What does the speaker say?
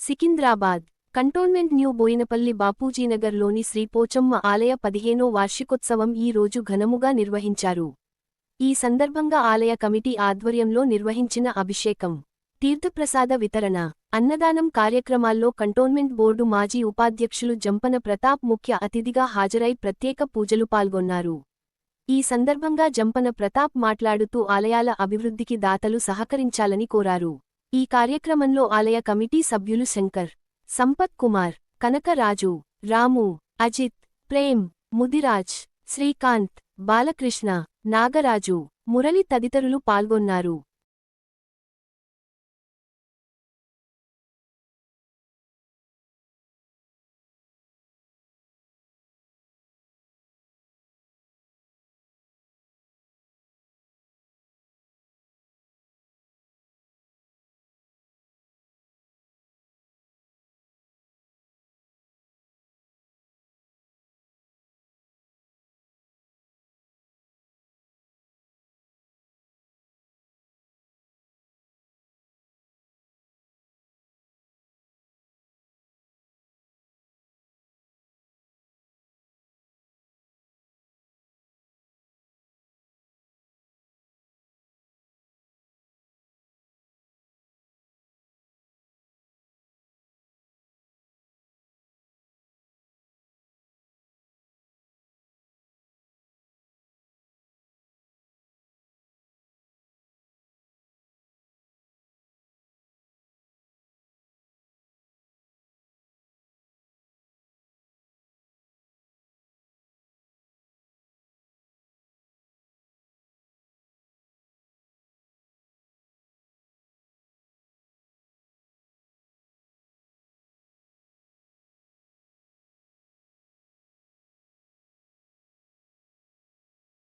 Secunderabad cantonment new Boinapalli బాపూజీనగర్లోని శ్రీ పోచమ్మ ఆలయ పదిహేనో వార్షికోత్సవం ఈ రోజు ఘనముగా నిర్వహించారు. ఈ సందర్భంగా ఆలయ కమిటీ ఆధ్వర్యంలో నిర్వహించిన అభిషేకం తీర్థప్రసాద వితరణ అన్నదానం కార్యక్రమాల్లో కంటోన్మెంట్ బోర్డు మాజీ ఉపాధ్యక్షులు జంపన ప్రతాప్ ముఖ్య అతిథిగా హాజరై ప్రత్యేక పూజలు పాల్గొన్నారు. ఈ సందర్భంగా జంపన ప్రతాప్ మాట్లాడుతూ ఆలయాల అభివృద్ధికి దాతలు సహకరించాలని కోరారు. ఈ కార్యక్రమంలో ఆలయ కమిటీ సభ్యులు శంకర్ సంపత్ కుమార్ కనకరాజు రాము అజిత్ ప్రేమ్ ముదిరాజ్ శ్రీకాంత్ బాలకృష్ణ నాగరాజు మురళి తదితరులు పాల్గొన్నారు.